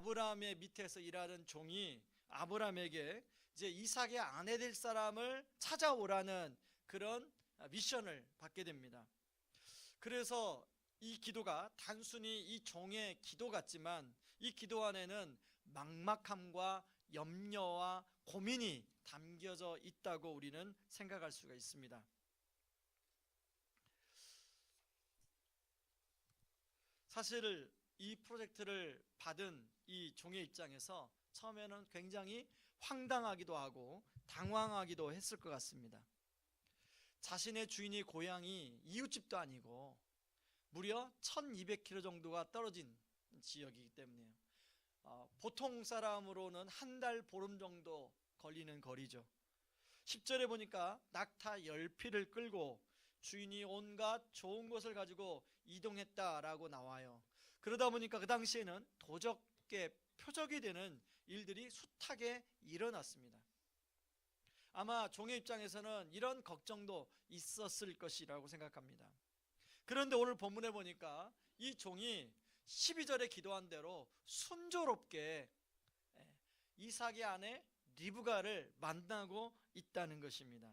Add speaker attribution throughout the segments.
Speaker 1: 아브라함의 밑에서 일하는 종이 아브라함에게 이제 이삭의 아내 될 사람을 찾아오라는 그런 미션을 받게 됩니다. 그래서 이 기도가 단순히 이 종의 기도 같지만 이 기도 안에는 막막함과 염려와 고민이 담겨져 있다고 우리는 생각할 수가 있습니다. 사실 이 프로젝트를 받은 이 종의 입장에서 처음에는 굉장히 황당하기도 하고 당황하기도 했을 것 같습니다. 자신의 주인이 고향이 이웃집도 아니고 무려 1200km 정도가 떨어진 지역이기 때문에요. 어, 보통 사람으로는 한 달 보름 정도 걸리는 거리죠. 10절에 보니까 낙타 10피를 끌고 주인이 온갖 좋은 것을 가지고 이동했다라고 나와요. 그러다 보니까 그 당시에는 도적계 표적이 되는 일들이 숱하게 일어났습니다. 아마 종의 입장에서는 이런 걱정도 있었을 것이라고 생각합니다. 그런데 오늘 본문에 보니까 이 종이 12절에 기도한 대로 순조롭게 예, 이삭의 아내 리브가를 만나고 있다는 것입니다.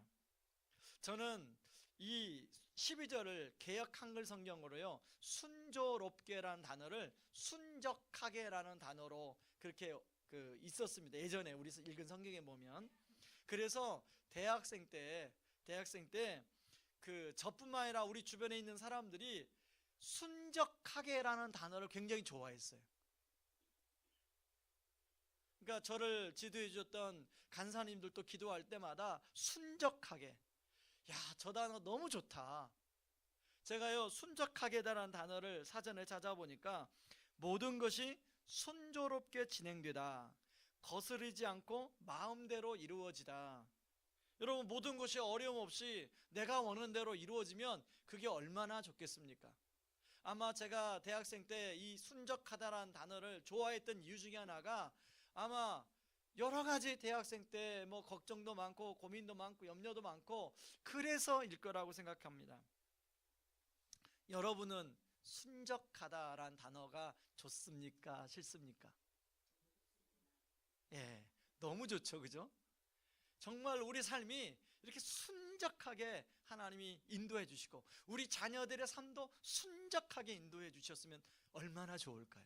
Speaker 1: 저는 이 12절을 개역 한글 성경으로요. 순조롭게라는 단어를 순적하게라는 단어로 그렇게 그 있었습니다. 예전에 우리 읽은 성경에 보면 그래서 대학생 때 대학생 때 그 저뿐만 아니라 우리 주변에 있는 사람들이 순적하게라는 단어를 굉장히 좋아했어요. 그러니까 저를 지도해 주셨던 간사님들도 기도할 때마다 순적하게 야, 저 단어 너무 좋다. 제가요, 순적하게다라는 단어를 사전에 찾아보니까 모든 것이 순조롭게 진행되다. 거스르지 않고 마음대로 이루어지다. 여러분, 모든 것이 어려움 없이 내가 원하는 대로 이루어지면 그게 얼마나 좋겠습니까? 아마 제가 대학생 때 이 순적하다라는 단어를 좋아했던 이유 중에 하나가 아마 여러 가지 대학생 때 뭐 걱정도 많고 고민도 많고 염려도 많고 그래서일 거라고 생각합니다. 여러분은 순적하다란 단어가 좋습니까? 싫습니까? 예, 너무 좋죠, 그죠? 정말 우리 삶이 이렇게 순적하게 하나님이 인도해 주시고 우리 자녀들의 삶도 순적하게 인도해 주셨으면 얼마나 좋을까요?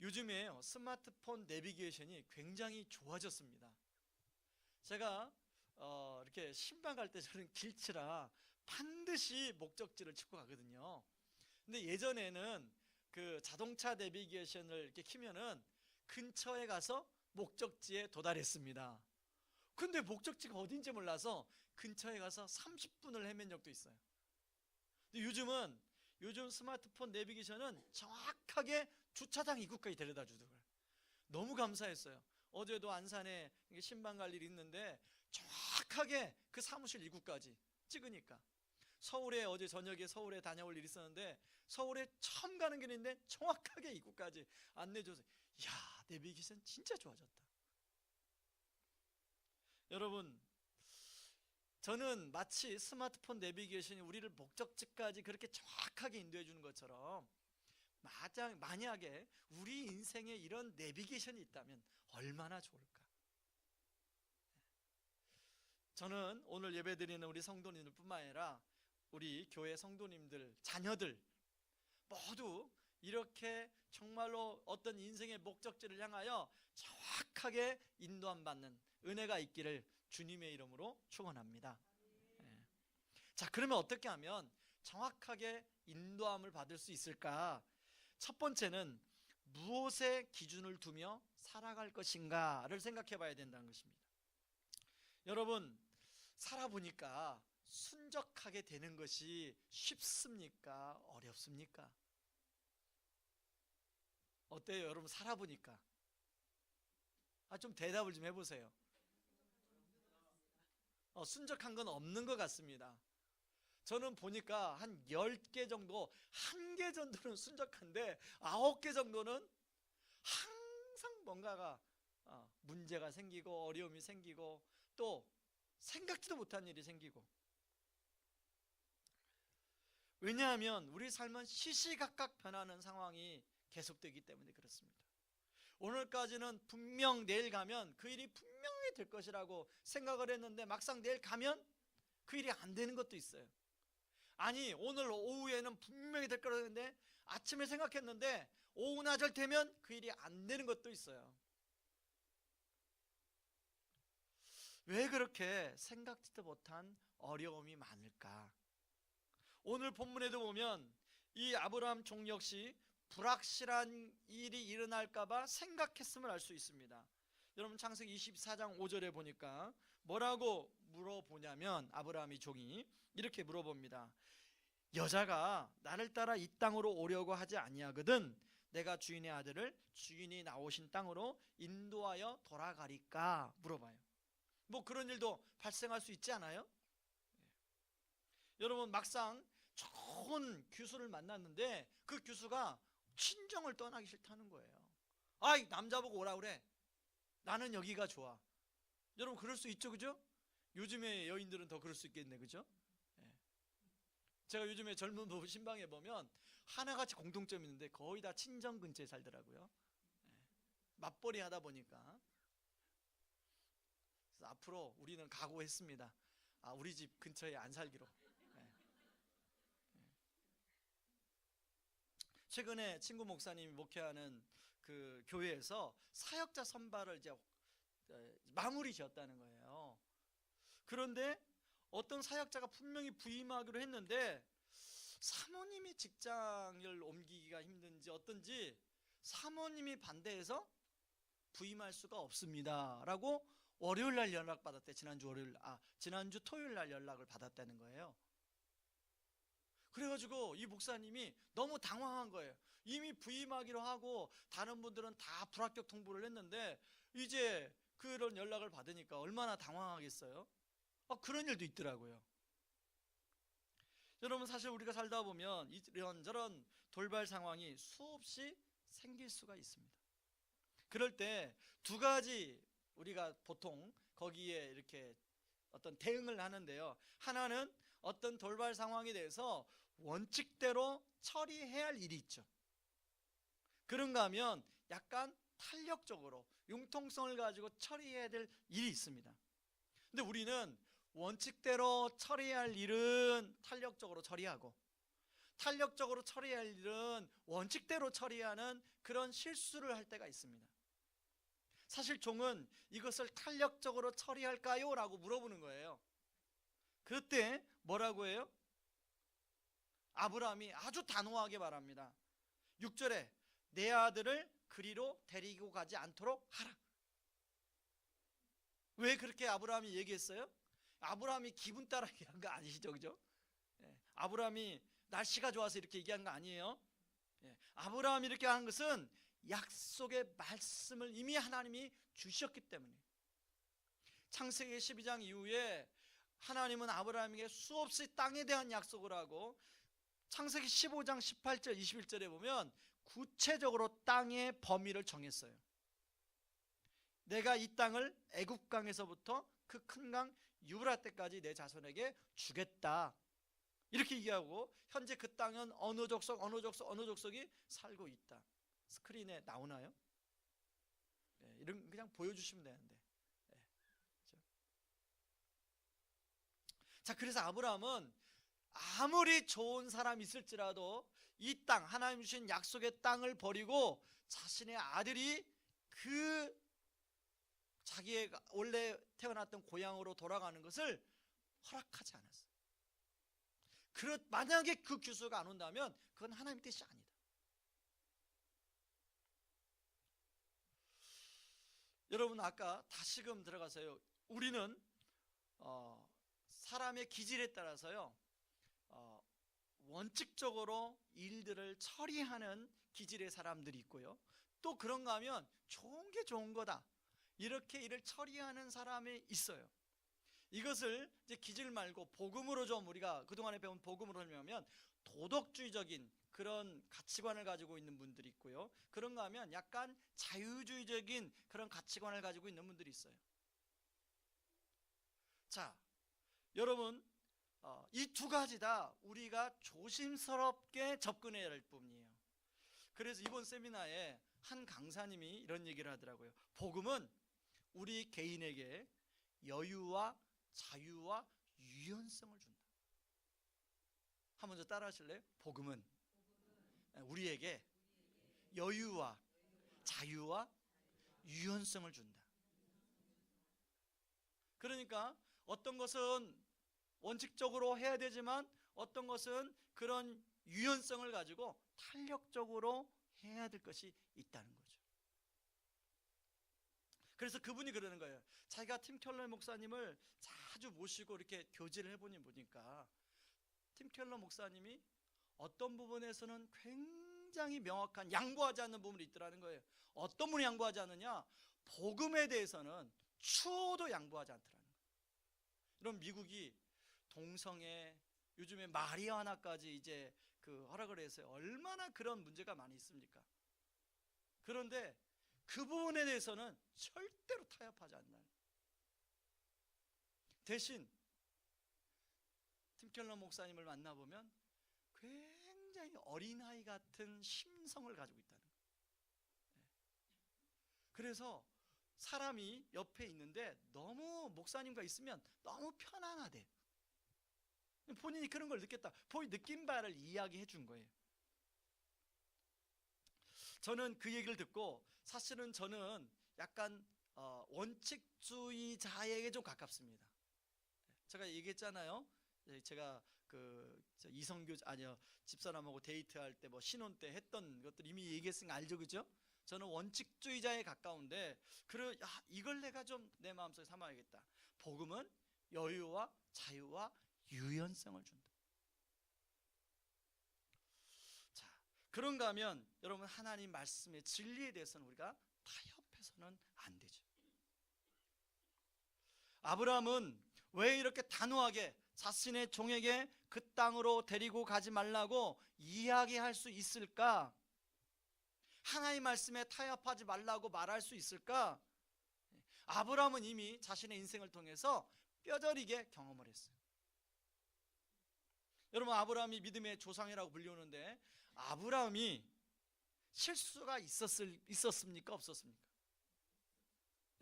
Speaker 1: 요즘에 스마트폰 내비게이션이 굉장히 좋아졌습니다. 제가 어, 이렇게 신방 갈 때 저는 길치라 반드시 목적지를 찍고 가거든요. 근데 예전에는 그 자동차 내비게이션을 이렇게 키면은 근처에 가서 목적지에 도달했습니다. 근데 목적지가 어딘지 몰라서 근처에 가서 30분을 헤맨 적도 있어요. 근데 요즘은 요즘 스마트폰 내비게이션은 정확하게 주차장 입구까지 데려다 주더라고요. 너무 감사했어요. 어제도 안산에 신방 갈 일이 있는데 정확하게 그 사무실 입구까지 찍으니까 서울에 어제 저녁에 서울에 다녀올 일이 있었는데 서울에 처음 가는 길인데 정확하게 입구까지 안내줘서 야 내비게이션 진짜 좋아졌다. 여러분 저는 마치 스마트폰 내비게이션이 우리를 목적지까지 그렇게 정확하게 인도해 주는 것처럼 마장, 만약에 우리 인생에 이런 내비게이션이 있다면 얼마나 좋을까? 저는 오늘 예배드리는 우리 성도님들 뿐만 아니라 우리 교회 성도님들, 자녀들 모두 이렇게 정말로 어떤 인생의 목적지를 향하여 정확하게 인도함 받는 은혜가 있기를 주님의 이름으로 축원합니다. 예. 자, 그러면 어떻게 하면 정확하게 인도함을 받을 수 있을까? 첫 번째는 무엇에 기준을 두며 살아갈 것인가를 생각해 봐야 된다는 것입니다. 여러분, 살아보니까 순적하게 되는 것이 쉽습니까? 어렵습니까? 어때요? 여러분, 살아보니까. 아, 좀 대답을 좀 해보세요. 어, 순적한 건 없는 것 같습니다. 저는 보니까 한 10개 정도, 한 개 정도는 순적한데, 9개 정도는 항상 뭔가가 어, 문제가 생기고, 어려움이 생기고, 또 생각지도 못한 일이 생기고. 왜냐하면 우리 삶은 시시각각 변하는 상황이 계속되기 때문에 그렇습니다. 오늘까지는 분명 내일 가면 그 일이 분명히 될 것이라고 생각을 했는데 막상 내일 가면 그 일이 안 되는 것도 있어요. 아니 오늘 오후에는 분명히 될 거라고 했는데 아침에 생각했는데 오후 낮을 되면 그 일이 안 되는 것도 있어요. 왜 그렇게 생각지도 못한 어려움이 많을까? 오늘 본문에도 보면 이 아브라함 종 역시 불확실한 일이 일어날까봐 생각했음을 알 수 있습니다. 여러분 창세기 24장 5절에 보니까 뭐라고 물어보냐면 아브라함이 종이 이렇게 물어봅니다. 여자가 나를 따라 이 땅으로 오려고 하지 아니하거든 내가 주인의 아들을 주인이 나오신 땅으로 인도하여 돌아가리까 물어봐요. 뭐 그런 일도 발생할 수 있지 않아요? 여러분 막상 좋은 교수를 만났는데 그 교수가 친정을 떠나기 싫다는 거예요. 아이 남자 보고 오라 그래. 나는 여기가 좋아. 여러분 그럴 수 있죠, 그죠? 요즘에 여인들은 더 그럴 수 있겠네, 그죠? 예. 제가 요즘에 젊은 부부 신방에 보면 하나같이 공통점이 있는데 거의 다 친정 근처에 살더라고요. 예. 맞벌이 하다 보니까 앞으로 우리는 각오했습니다. 아, 우리 집 근처에 안 살기로. 예. 예. 최근에 친구 목사님이 목회하는 그 교회에서 사역자 선발을 이제 에, 마무리 지었다는 거예요. 그런데 어떤 사역자가 분명히 부임하기로 했는데 사모님이 직장을 옮기기가 힘든지 어떤지 사모님이 반대해서 부임할 수가 없습니다 라고 월요일 날 연락 받았대. 지난주 월요일 아 지난주 토요일 날 연락을 받았다는 거예요. 그래가지고 이 목사님이 너무 당황한 거예요. 이미 부임하기로 하고 다른 분들은 다 불합격 통보를 했는데 이제 그런 연락을 받으니까 얼마나 당황하겠어요? 아, 그런 일도 있더라고요. 여러분 사실 우리가 살다 보면 이런 저런 돌발 상황이 수없이 생길 수가 있습니다. 그럴 때 두 가지 우리가 보통 거기에 이렇게 어떤 대응을 하는데요. 하나는 어떤 돌발 상황에 대해서 원칙대로 처리해야 할 일이 있죠. 그런가 하면 약간 탄력적으로 융통성을 가지고 처리해야 될 일이 있습니다. 근데 우리는 원칙대로 처리해야 할 일은 탄력적으로 처리하고 탄력적으로 처리해야 할 일은 원칙대로 처리하는 그런 실수를 할 때가 있습니다. 사실 종은 이것을 탄력적으로 처리할까요? 라고 물어보는 거예요. 그때 뭐라고 해요? 아브라함이 아주 단호하게 말합니다. 6절에 내 아들을 그리로 데리고 가지 않도록 하라. 왜 그렇게 아브라함이 얘기했어요? 아브라함이 기분 따라 얘기한 거 아니시죠, 그죠? 예, 아브라함이 날씨가 좋아서 이렇게 얘기한 거 아니에요. 예, 아브라함이 이렇게 하는 것은 약속의 말씀을 이미 하나님이 주셨기 때문에 창세기 12장 이후에 하나님은 아브라함에게 수없이 땅에 대한 약속을 하고 창세기 15장 18절 21절에 보면 구체적으로 땅의 범위를 정했어요. 내가 이 땅을 애굽 강에서부터 그 큰 강 유브라테까지 내 자손에게 주겠다. 이렇게 얘기하고 현재 그 땅은 어느 족속 어느 족속 어느 족속이 살고 있다. 스크린에 나오나요? 네, 이런 그냥 보여주시면 되는데. 네, 그렇죠? 자, 그래서 아브라함은 아무리 좋은 사람 있을지라도 이 땅 하나님 주신 약속의 땅을 버리고 자신의 아들이 그 자기의 원래 태어났던 고향으로 돌아가는 것을 허락하지 않았어요. 만약에 그 규수가 안 온다면 그건 하나님 뜻이 아니다. 여러분 아까 다시금 들어가서요. 우리는 어, 사람의 기질에 따라서요. 어, 원칙적으로 일들을 처리하는 기질의 사람들이 있고요. 또 그런가 하면 좋은 게 좋은 거다. 이렇게 일을 처리하는 사람이 있어요. 이것을 이제 기질 말고 복음으로 좀 우리가 그동안에 배운 복음으로 설명하면 도덕주의적인 그런 가치관을 가지고 있는 분들이 있고요. 그런가 하면 약간 자유주의적인 그런 가치관을 가지고 있는 분들이 있어요. 자, 여러분 어, 이두 가지 다 우리가 조심스럽게 접근해야 할 뿐이에요. 그래서 이번 세미나에 한 강사님이 이런 얘기를 하더라고요. 복음은 우리 개인에게 여유와 자유와 유연성을 준다. 한 번 더 따라 하실래요? 복음은 우리에게 여유와 자유와 유연성을 준다. 그러니까 어떤 것은 원칙적으로 해야 되지만 어떤 것은 그런 유연성을 가지고 탄력적으로 해야 될 것이 있다는 거죠. 그래서 그분이 그러는 거예요. 자기가 팀 켈러 목사님을 자주 모시고 이렇게 교제를 해보니 보니까 팀 켈러 목사님이 어떤 부분에서는 굉장히 명확한 양보하지 않는 부분이 있더라는 거예요. 어떤 분이 양보하지 않느냐? 복음에 대해서는 추호도 양보하지 않더라는 거예요. 그럼 미국이 동성애 요즘에 마리아나까지 이제 그 허락을 해서 얼마나 그런 문제가 많이 있습니까? 그런데 그 부분에 대해서는 절대로 타협하지 않나요? 대신 팀켈러 목사님을 만나보면 굉장히 어린아이 같은 심성을 가지고 있다는. 네. 그래서 사람이 옆에 있는데 너무 목사님과 있으면 너무 편안하대. 본인이 그런 걸 느꼈다. 본인 느낀 바를 이야기해 준 거예요. 저는 그 얘기를 듣고 사실은 저는 약간 어, 원칙주의자에게 좀 가깝습니다. 제가 얘기했잖아요. 예, 제가 그 이성교 아니요 집사람하고 데이트할 때 뭐 신혼 때 했던 것들 이미 얘기했으니까 알죠, 그죠? 저는 원칙주의자에 가까운데 그래 야, 이걸 내가 좀 내 마음속에 삼아야겠다. 복음은 여유와 자유와 유연성을 준다. 자, 그런가 하면 여러분 하나님 말씀의 진리에 대해서는 우리가 타협해서는 안 되죠. 아브라함은 왜 이렇게 단호하게 자신의 종에게 그 땅으로 데리고 가지 말라고 이야기할 수 있을까? 하나님 말씀에 타협하지 말라고 말할 수 있을까? 아브라함은 이미 자신의 인생을 통해서 뼈저리게 경험을 했어요. 여러분 아브라함이 믿음의 조상이라고 불리우는데 아브라함이 실수가 있었을 있었습니까 없었습니까?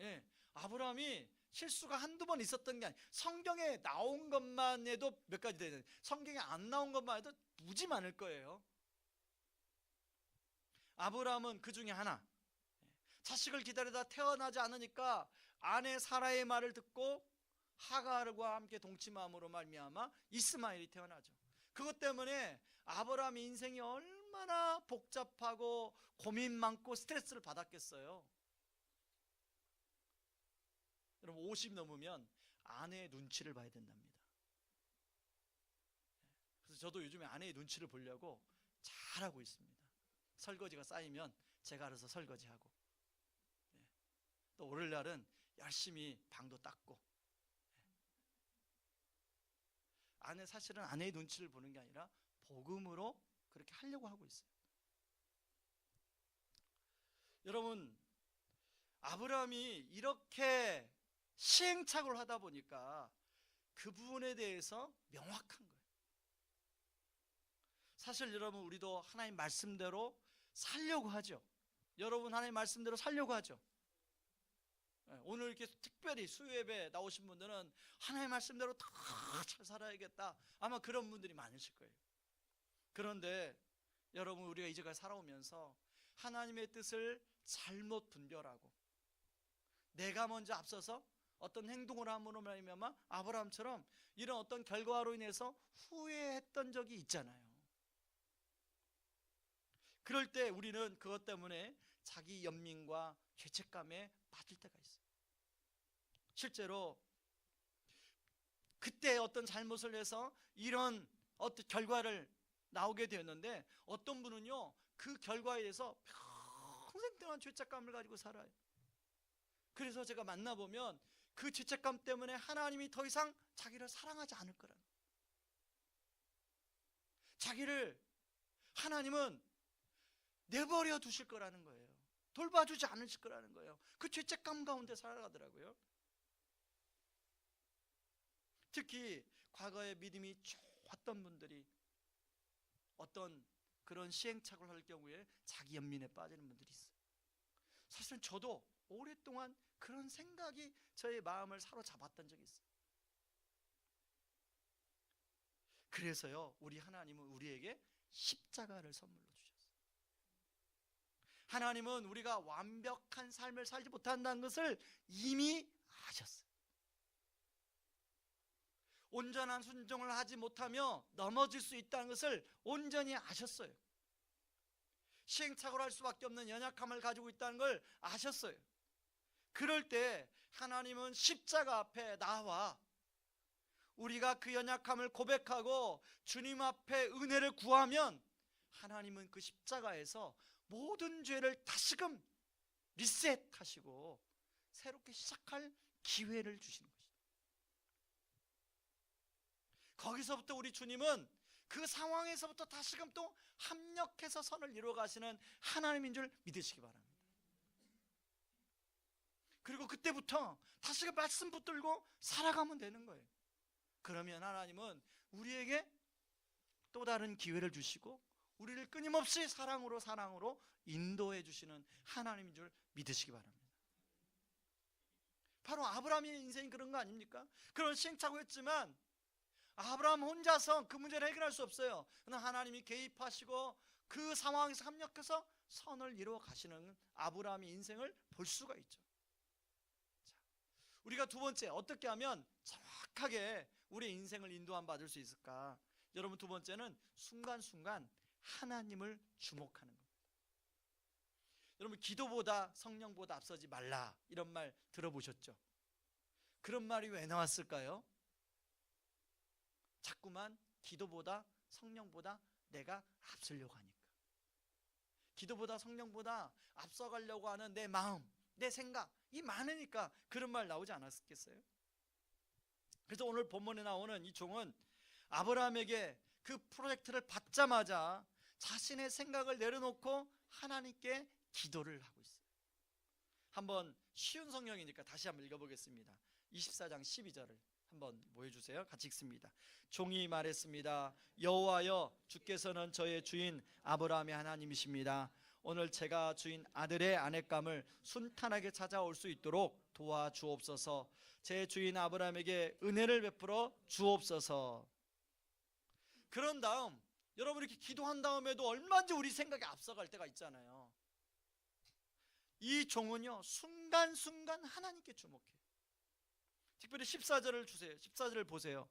Speaker 1: 예, 아브라함이 실수가 한두 번 있었던 게 아니 성경에 나온 것만 해도 몇 가지 되는 성경에 안 나온 것만 해도 무지 많을 거예요. 아브라함은 그 중에 하나 자식을 기다리다 태어나지 않으니까 아내 사라의 말을 듣고 하갈과 함께 동침함으로 말미암아 이스마엘이 태어나죠. 그것 때문에 아브라함 인생이 얼마나 복잡하고 고민 많고 스트레스를 받았겠어요. 여러분 50 넘으면 아내의 눈치를 봐야 된답니다. 그래서 저도 요즘에 아내의 눈치를 보려고 잘하고 있습니다. 설거지가 쌓이면 제가 알아서 설거지하고 예. 또 오늘날은 열심히 방도 닦고 예. 아내 사실은 아내의 눈치를 보는 게 아니라 복음으로 그렇게 하려고 하고 있어요. 여러분 아브라함이 이렇게 시행착오를 하다 보니까 그 부분에 대해서 명확한 거예요. 사실 여러분 우리도 하나님 말씀대로 살려고 하죠. 여러분 하나님 말씀대로 살려고 하죠. 예, 오늘 이렇게 특별히 수요예배 나오신 분들은 하나님 말씀대로 다 잘 살아야겠다. 아마 그런 분들이 많으실 거예요. 그런데 여러분 우리가 이제까지 살아오면서 하나님의 뜻을 잘못 분별하고 내가 먼저 앞서서 어떤 행동을 함으로 말미암아 아브라함처럼 이런 어떤 결과로 인해서 후회했던 적이 있잖아요. 그럴 때 우리는 그것 때문에 자기 연민과 죄책감에 빠질 때가 있어요. 실제로 그때 어떤 잘못을 해서 이런 어떤 결과를 나오게 되었는데 어떤 분은요 그 결과에 대해서 평생 동안 죄책감을 가지고 살아요. 그래서 제가 만나보면 그 죄책감 때문에 하나님이 더 이상 자기를 사랑하지 않을 거라는. 자기를 하나님은 내버려 두실 거라는 거예요. 돌봐주지 않으실 거라는 거예요. 그 죄책감 가운데 살아가더라고요. 특히 과거에 믿음이 좋았던 분들이 어떤 그런 시행착오를 할 경우에 자기 연민에 빠지는 분들이 있어요. 사실은 저도 오랫동안 그런 생각이 저의 마음을 사로잡았던 적이 있어요. 그래서요, 우리 하나님은 우리에게 십자가를 선물로 주셨어요. 하나님은 우리가 완벽한 삶을 살지 못한다는 것을 이미 아셨어요. 온전한 순종을 하지 못하며 넘어질 수 있다는 것을 온전히 아셨어요. 시행착오를 할 수밖에 없는 연약함을 가지고 있다는 걸 아셨어요. 그럴 때 하나님은 십자가 앞에 나와 우리가 그 연약함을 고백하고 주님 앞에 은혜를 구하면 하나님은 그 십자가에서 모든 죄를 다시금 리셋하시고 새롭게 시작할 기회를 주시는 것이죠. 거기서부터 우리 주님은 그 상황에서부터 다시금 또 합력해서 선을 이루어 가시는 하나님인 줄 믿으시기 바랍니다. 그리고 그때부터 다시금 말씀 붙들고 살아가면 되는 거예요. 그러면 하나님은 우리에게 또 다른 기회를 주시고 우리를 끊임없이 사랑으로 사랑으로 인도해 주시는 하나님인 줄 믿으시기 바랍니다. 바로 아브라함의 인생이 그런 거 아닙니까? 그런 시행착오였지만 아브라함 혼자서 그 문제를 해결할 수 없어요. 그러나 하나님이 개입하시고 그 상황에서 합력해서 선을 이루어 가시는 아브라함의 인생을 볼 수가 있죠. 자, 우리가 두 번째 어떻게 하면 정확하게 우리의 인생을 인도함 받을 수 있을까? 여러분 두 번째는 순간순간 하나님을 주목하는 겁니다. 여러분 기도보다 성령보다 앞서지 말라 이런 말 들어보셨죠? 그런 말이 왜 나왔을까요? 자꾸만 기도보다 성령보다 내가 앞서려고 하니까. 기도보다 성령보다 앞서가려고 하는 내 마음, 내 생각, 이 많으니까 그런 말 나오지 않았겠어요? 그래서 오늘 본문에 나오는 이 종은 아브라함에게 그 프로젝트를 받자마자 자신의 생각을 내려놓고 하나님께 기도를 하고 있어요. 한번 쉬운 성경이니까 다시 한번 읽어보겠습니다. 24장 12절을 한번 보여주세요. 같이 읽습니다. 종이 말했습니다. 여호와여 주께서는 저의 주인 아브라함의 하나님이십니다. 오늘 제가 주인 아들의 아내감을 순탄하게 찾아올 수 있도록 도와주옵소서. 제 주인 아브라함에게 은혜를 베풀어 주옵소서. 그런 다음 여러분 이렇게 기도한 다음에도 얼마든지 우리 생각에 앞서갈 때가 있잖아요. 이 종은요 순간순간 하나님께 주목해요. 특별히 14절을 주세요. 14절을 보세요.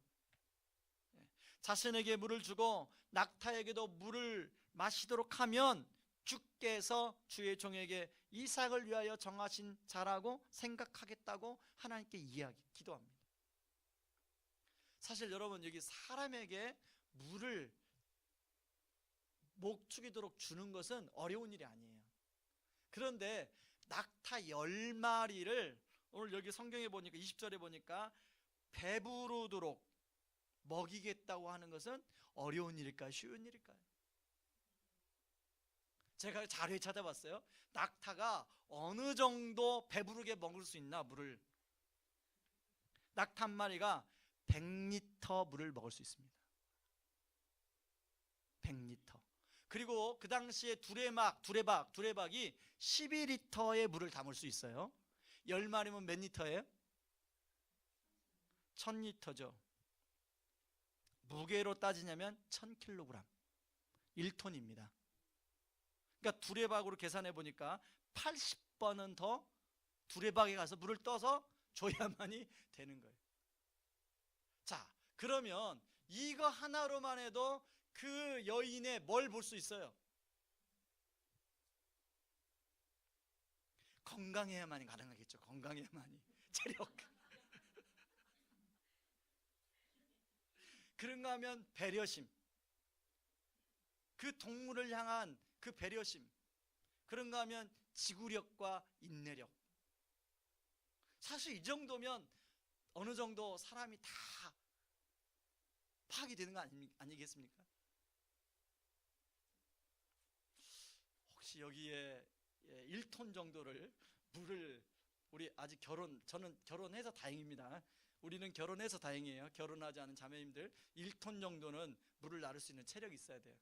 Speaker 1: 예. 자신에게 물을 주고 낙타에게도 물을 마시도록 하면 주께서 주의 종에게 이삭을 위하여 정하신 자라고 생각하겠다고 하나님께 이야기 기도합니다. 사실 여러분 여기 사람에게 물을 목 축이도록 주는 것은 어려운 일이 아니에요. 그런데 낙타 열 마리를 오늘 여기 성경에 보니까 20절에 보니까 배부르도록 먹이겠다고 하는 것은 어려운 일일까요? 쉬운 일일까요? 제가 자료에 찾아봤어요. 낙타가 어느 정도 배부르게 먹을 수 있나 물을 낙타 한 마리가 100리터 물을 먹을 수 있습니다. 100리터. 그리고 그 당시에 두레막, 두레박, 두레박이 12리터의 물을 담을 수 있어요. 10마리면 몇 리터예요? 1000리터죠. 무게로 따지냐면 1000kg. 1톤입니다. 그러니까 두레박으로 계산해 보니까 80번은 더 두레박에 가서 물을 떠서 줘야만이 되는 거예요. 자, 그러면 이거 하나로만 해도 그 여인의 뭘 볼 수 있어요? 건강해야만이 가능하겠죠. 건강해야만이 체력. 그런가 하면 배려심. 그 동물을 향한 그 배려심. 그런가 하면 지구력과 인내력. 사실 이 정도면 어느 정도 사람이 다 파악이 되는 거 아니, 아니겠습니까? 혹시 여기에 1톤 정도를 물을 우리 아직 결혼 저는 결혼해서 다행입니다. 우리는 결혼해서 다행이에요. 결혼하지 않은 자매님들 1톤 정도는 물을 나를 수 있는 체력이 있어야 돼요.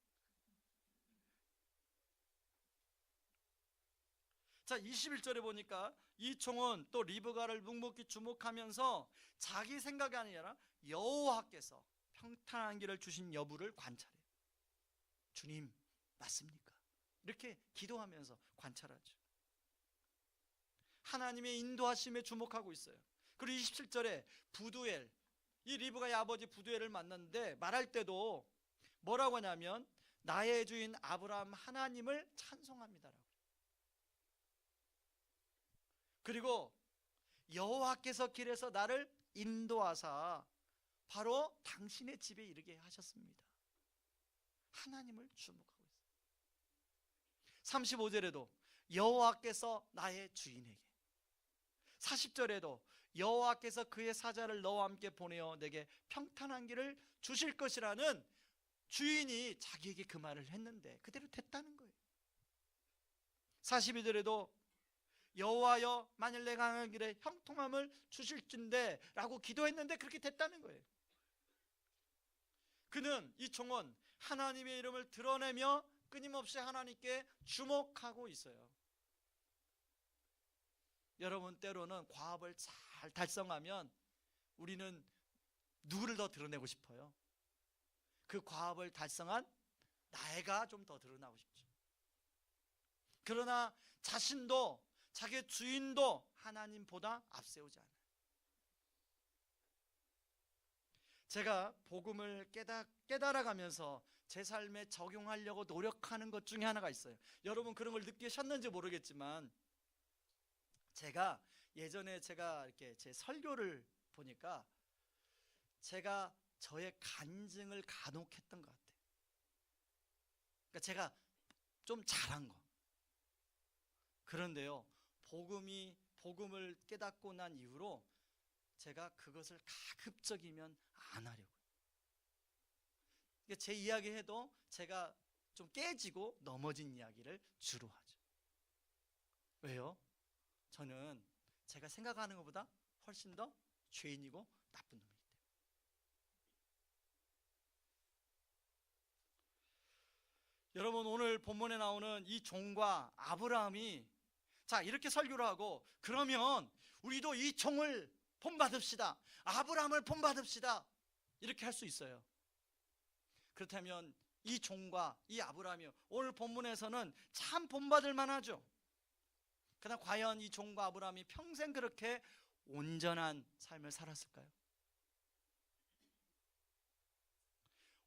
Speaker 1: 자, 21절에 보니까 이 총은 또 리브가를 묵묵히 주목하면서 자기 생각이 아니라 여호와께서 평탄한 길을 주신 여부를 관찰해요. 주님, 맞습니까? 이렇게 기도하면서 관찰하죠. 하나님의 인도하심에 주목하고 있어요. 그리고 27절에 부두엘, 이 리브가의 아버지 부두엘을 만났는데 말할 때도 뭐라고 하냐면 나의 주인 아브라함 하나님을 찬송합니다라고. 그리고 여호와께서 길에서 나를 인도하사 바로 당신의 집에 이르게 하셨습니다. 하나님을 주목하고. 35절에도 여호와께서 나의 주인에게 40절에도 여호와께서 그의 사자를 너와 함께 보내어 내게 평탄한 길을 주실 것이라는 주인이 자기에게 그 말을 했는데 그대로 됐다는 거예요. 42절에도 여호와여 만일 내가 가는 길에 형통함을 주실진데 라고 기도했는데 그렇게 됐다는 거예요. 그는 이 총은 하나님의 이름을 드러내며 끊임없이 하나님께 주목하고 있어요. 여러분 때로는 과업을 잘 달성하면 우리는 누구를 더 드러내고 싶어요? 그 과업을 달성한 나이가 좀 더 드러나고 싶죠. 그러나 자신도 자기 주인도 하나님보다 앞세우지 않아요. 제가 복음을 깨달, 깨달아가면서 제 삶에 적용하려고 노력하는 것 중에 하나가 있어요. 여러분 그런 걸 느끼셨는지 모르겠지만 제가 예전에 제가 이렇게 제 설교를 보니까 제가 저의 간증을 간혹 했던 것 같아요. 그러니까 제가 좀 잘한 거. 그런데요, 복음이 복음을 깨닫고 난 이후로 제가 그것을 가급적이면 안. 그러니까 제 이야기 해도 제가 좀 깨지고 넘어진 이야기를 주로 하죠. 왜요? 저는 제가 생각하는 것보다 훨씬 더 죄인이고 나쁜 놈이기 때문에. 여러분 오늘 본문에 나오는 이 종과 아브라함이 자 이렇게 설교를 하고 그러면 우리도 이 종을 본받읍시다. 아브라함을 본받읍시다. 이렇게 할 수 있어요. 그렇다면 이 종과 이 아브라함이 오늘 본문에서는 참 본받을 만하죠. 그러나 과연 이 종과 아브라함이 평생 그렇게 온전한 삶을 살았을까요?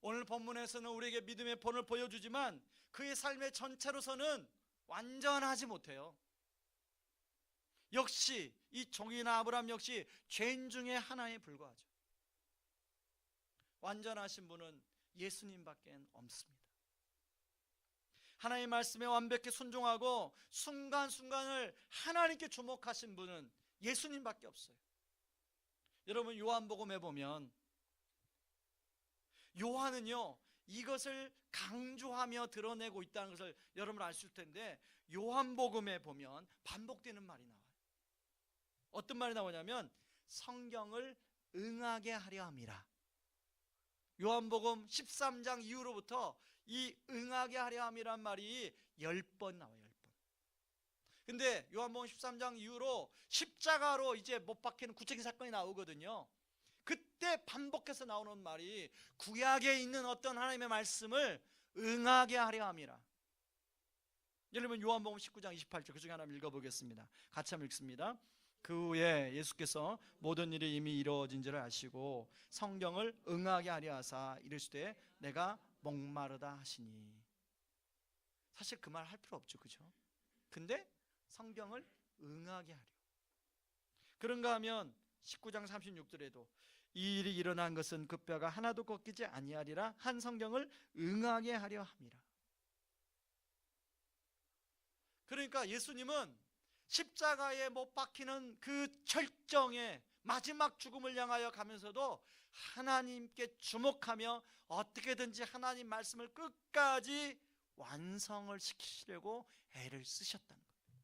Speaker 1: 오늘 본문에서는 우리에게 믿음의 본을 보여주지만 그의 삶의 전체로서는 완전하지 못해요. 역시 이 종이나 아브라함 역시 죄인 중에 하나에 불과하죠. 완전하신 분은 예수님밖에 없습니다. 하나님의 말씀에 완벽히 순종하고 순간순간을 하나님께 주목하신 분은 예수님밖에 없어요. 여러분 요한복음에 보면 요한은요 이것을 강조하며 드러내고 있다는 것을 여러분 있을 텐데 요한복음에 보면 반복되는 말이 나와요. 어떤 말이 나오냐면 성경을 응하게 하려 함이라. 요한복음 13장 이후로부터 이 응하게 하려 함이란 말이 10번 나와요. 10번. 근데 요한복음 13장 이후로 십자가로 이제 못 박히는 구체적인 사건이 나오거든요. 그때 반복해서 나오는 말이 구약에 있는 어떤 하나님의 말씀을 응하게 하려 함이라. 여러분 요한복음 19장 28절 그 중에 하나 읽어보겠습니다. 같이 한번 읽습니다. 그 후에 예수께서 모든 일이 이미 이루어진 줄을 아시고 성경을 응하게 하려 하사 이르시되 내가 목마르다 하시니. 사실 그 말 할 필요 없죠. 그죠? 근데 성경을 응하게 하려. 그런가 하면 19장 36절에도 이 일이 일어난 것은 그 뼈가 하나도 꺾이지 아니하리라 한 성경을 응하게 하려 함이라. 그러니까 예수님은 십자가에 못 박히는 그 절정의 마지막 죽음을 향하여 가면서도 하나님께 주목하며 어떻게든지 하나님 말씀을 끝까지 완성을 시키시려고 애를 쓰셨다는 거예요.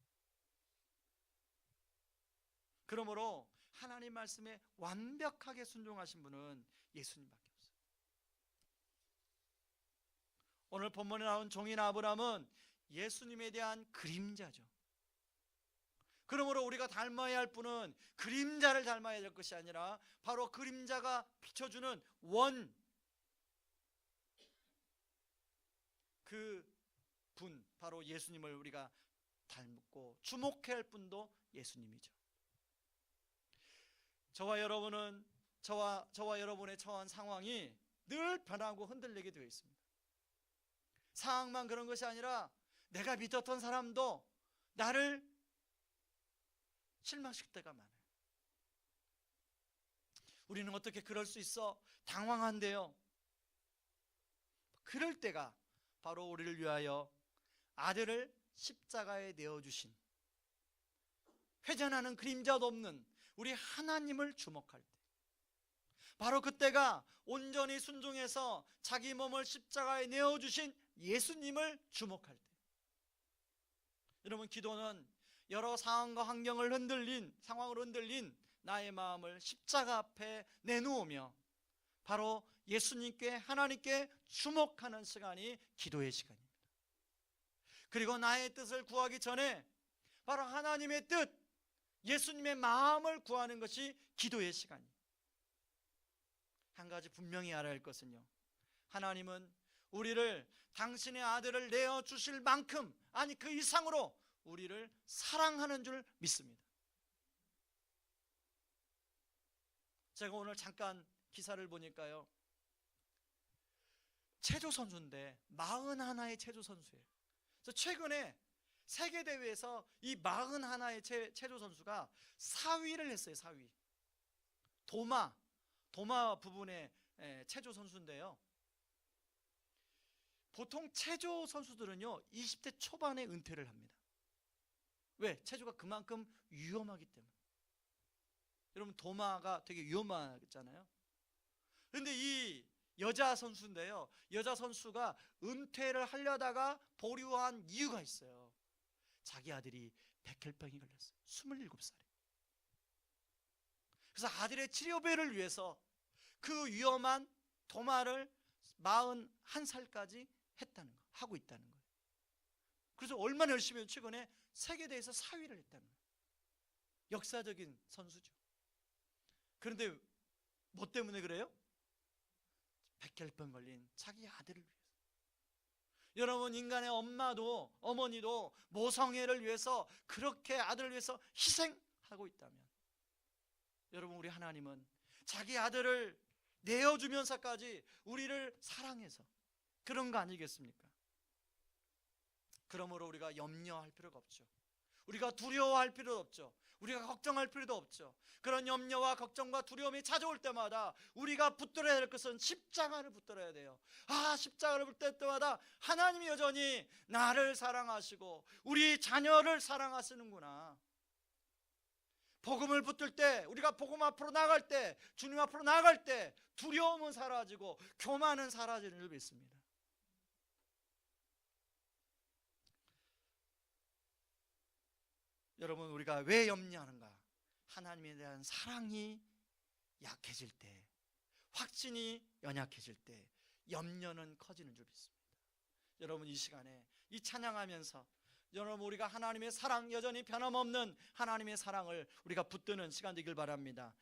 Speaker 1: 그러므로 하나님 말씀에 완벽하게 순종하신 분은 예수님밖에 없어요. 오늘 본문에 나온 종인 아브람은 예수님에 대한 그림자죠. 그러므로 우리가 닮아야 할 분은 그림자를 닮아야 될 것이 아니라 바로 그림자가 비춰주는 원, 그 분, 바로 예수님을 우리가 닮고 주목해야 할 분도 예수님이죠. 저와 여러분은 저와 저와 여러분의 처한 상황이 늘 변하고 흔들리게 되어 있습니다. 상황만 그런 것이 아니라 내가 믿었던 사람도 나를 실망시킬 때가 많아요. 우리는 어떻게 그럴 수 있어? 당황한데요. 그럴 때가 바로 우리를 위하여 아들을 십자가에 내어 주신 회전하는 그림자도 없는 우리 하나님을 주목할 때 바로 그때가 온전히 순종해서 자기 몸을 십자가에 내어 주신 예수님을 주목할 때 여러분 기도는 여러 상황과 환경을 흔들린 상황으로 흔들린 나의 마음을 십자가 앞에 내놓으며 바로 예수님께 하나님께 주목하는 시간이 기도의 시간입니다. 그리고 나의 뜻을 구하기 전에 바로 하나님의 뜻, 예수님의 마음을 구하는 것이 기도의 시간입니다. 한 가지 분명히 알아야 할 것은요. 하나님은 우리를 당신의 아들을 내어 주실 만큼 아니 그 이상으로 우리를 사랑하는 줄 믿습니다. 제가 오늘 잠깐 기사를 보니까요. 체조 선수인데 41의 체조 선수예요. 그래서 최근에 세계 대회에서 이 41의 체, 체조 선수가 4위를 했어요. 4위. 도마 도마 부분의 에, 체조 선수인데요. 보통 체조 선수들은요 20대 초반에 은퇴를 합니다. 왜? 체조가 그만큼 위험하기 때문에. 여러분 도마가 되게 위험하잖아요. 그런데 이 여자 선수인데요. 여자 선수가 은퇴를 하려다가 보류한 이유가 있어요. 자기 아들이 백혈병이 걸렸어요. 27살에. 그래서 아들의 치료비를 위해서 그 위험한 도마를 41살까지 했다는 거, 하고 있다는 거예요. 그래서 얼마나 열심히 했 최근에 세계대회에서 4위를 했다는. 역사적인 선수죠. 그런데 뭐 때문에 그래요? 백혈병 걸린 자기 아들을 위해서. 여러분 인간의 엄마도 어머니도 모성애를 위해서 그렇게 아들을 위해서 희생하고 있다면 여러분 우리 하나님은 자기 아들을 내어주면서까지 우리를 사랑해서 그런 거 아니겠습니까? 그러므로 우리가 염려할 필요가 없죠. 우리가 두려워할 필요도 없죠. 우리가 걱정할 필요도 없죠. 그런 염려와 걱정과 두려움이 찾아올 때마다 우리가 붙들어야 될 것은 십자가를 붙들어야 돼요. 아, 십자가를 붙들 때마다 하나님이 여전히 나를 사랑하시고 우리 자녀를 사랑하시는구나. 복음을 붙들 때, 우리가 복음 앞으로 나갈 때, 주님 앞으로 나갈 때 두려움은 사라지고 교만은 사라지는 줄 믿습니다. 여러분 우리가 왜 염려하는가? 하나님에 대한 사랑이 약해질 때, 확신이 연약해질 때 염려는 커지는 줄 믿습니다. 여러분 이 시간에 이 찬양하면서 여러분 우리가 하나님의 사랑 여전히 변함없는 하나님의 사랑을 우리가 붙드는 시간 되길 바랍니다.